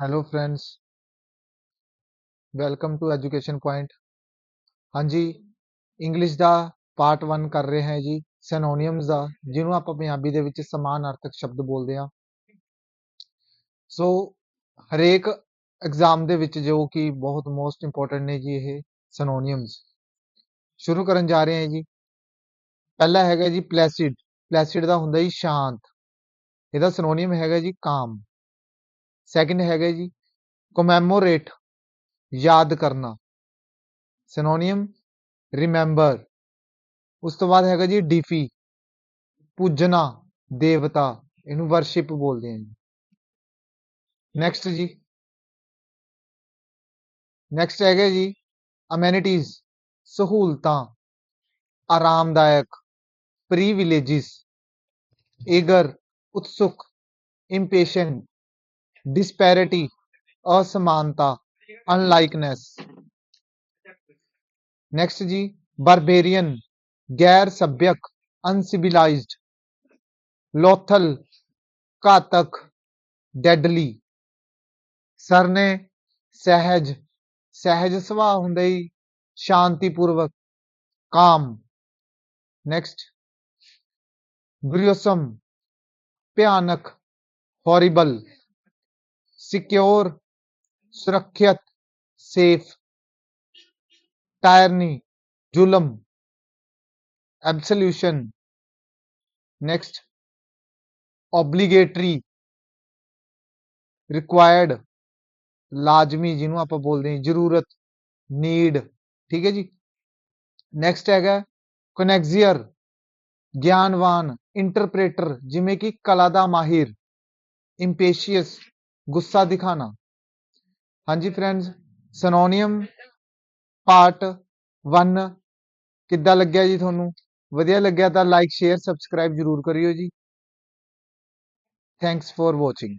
Hello friends welcome to education point ਹਾਂਜੀ English ਦਾ part 1 ਕਰ ਰਹੇ ਹਾਂ ਜੀ ਸਿਨੋਨੀਮਸ ਦਾ, ਜਿਹਨੂੰ ਆਪਾਂ ਪੰਜਾਬੀ ਦੇ ਵਿੱਚ ਸਮਾਨਾਰਥਕ ਸ਼ਬਦ ਬੋਲਦੇ ਹਾਂ। ਸੋ ਹਰੇਕ ਐਗਜ਼ਾਮ ਦੇ ਵਿੱਚ ਜੋ ਕਿ ਬਹੁਤ ਮੋਸਟ ਇੰਪੋਰਟੈਂਟ ਨੇ ਜੀ ਇਹ ਸਿਨੋਨੀਮਸ ਸ਼ੁਰੂ ਕਰਨ ਜਾ ਰਹੇ ਹਾਂ ਜੀ। ਪਹਿਲਾ ਹੈਗਾ ਜੀ ਪਲੈਸਿਡ ਪਲੈਸਿਡ ਦਾ ਹੁੰਦਾ ਜੀ ਸ਼ਾਂਤ। ਇਹਦਾ ਸਿਨੋਨੀਮ ਹੈਗਾ ਜੀ ਕਾਮ। ਸੈਕਿੰਡ ਹੈਗਾ ਜੀ ਕਮੈਮੋਰੇਟ ਯਾਦ ਕਰਨਾ। ਸਿਨੋਨੀਮ ਰਿਮੈਂਬਰ ਉਸ ਤੋਂ ਬਾਅਦ ਹੈਗਾ ਜੀ ਡੀਫੀ ਪੂਜਣਾ, ਦੇਵਤਾ, ਇਹਨੂੰ ਵਰਸ਼ਿਪ ਬੋਲਦੇ ਆ ਜੀ। ਨੈਕਸਟ ਜੀ। ਨੈਕਸਟ ਹੈਗਾ ਜੀ ਅਮੈਨਿਟੀਜ਼ ਸਹੂਲਤਾਂ, ਆਰਾਮਦਾਇਕ ਪ੍ਰੀਵਿਲੇजेस ਏਗਰ ਉਤਸੁਕ ਇੰਪੇਸ਼ੈਂਟ disparity ਅਸਮਾਨਤਾ ਅਨਲਾਈਕਨੈਸ ਨੈਕਸਟ ਜੀ ਬਾਰਬੇਰੀਅਨ ਗੈਰ ਸਭਿਅਕ ਅਨਸਿਵਿਲਾਈਜ਼ਡ ਲੋਥਲ ਘਾਤਕ ਡੈਡਲੀ ਸਰ ਨੇ ਸਹਿਜ ਸਹਿਜ ਸੁਭਾਅ ਹੁੰਦਾ ਹੀ ਸ਼ਾਂਤੀਪੂਰਵਕ ਕਾਮ ਨੈਕਸਟ ਗ੍ਰਿਓਸਮ ਭਿਆਨਕ ਹੌਰੀਬਲ ਸਿਕਿਉਰ ਸੁਰੱਖਿਅਤ, ਸੇਫ, ਟਾਇਰਨੀ, ਜ਼ੁਲਮ ਐਬਸੋਲੂਸ਼ਨ ਨੈਕਸਟ obligatory ਰਿਕੁਆਇਰਡ, ਲਾਜ਼ਮੀ, ਜਿਹਨੂੰ ਆਪਾਂ ਬੋਲਦੇ ਹਾਂ, ਜ਼ਰੂਰਤ, ਨੀਡ, ਠੀਕ ਹੈ ਜੀ? ਨੈਕਸਟ ਹੈਗਾ, ਕਨੈਕਜ਼ੀਅਰ, ਗਿਆਨਵਾਨ, ਇੰਟਰਪ੍ਰੇਟਰ, ਜਿਵੇਂ ਕਿ ਕਲਾ ਦਾ ਮਾਹਿਰ, ਇੰਪੇਸ਼ੀਅਸ ਗੁੱਸਾ ਦਿਖਾਣਾ। ਹਾਂਜੀ ਫਰੈਂਡਸ ਸਿਨੋਨੀਅਮ ਪਾਰਟ 1 ਕਿੱਦਾਂ ਲੱਗਿਆ ਜੀ ਤੁਹਾਨੂੰ? ਵਧੀਆ ਲੱਗਿਆ ਤਾਂ ਲਾਈਕ ਸ਼ੇਅਰ ਸਬਸਕ੍ਰਾਈਬ ਜਰੂਰ ਕਰਿਓ ਜੀ। Thanks for watching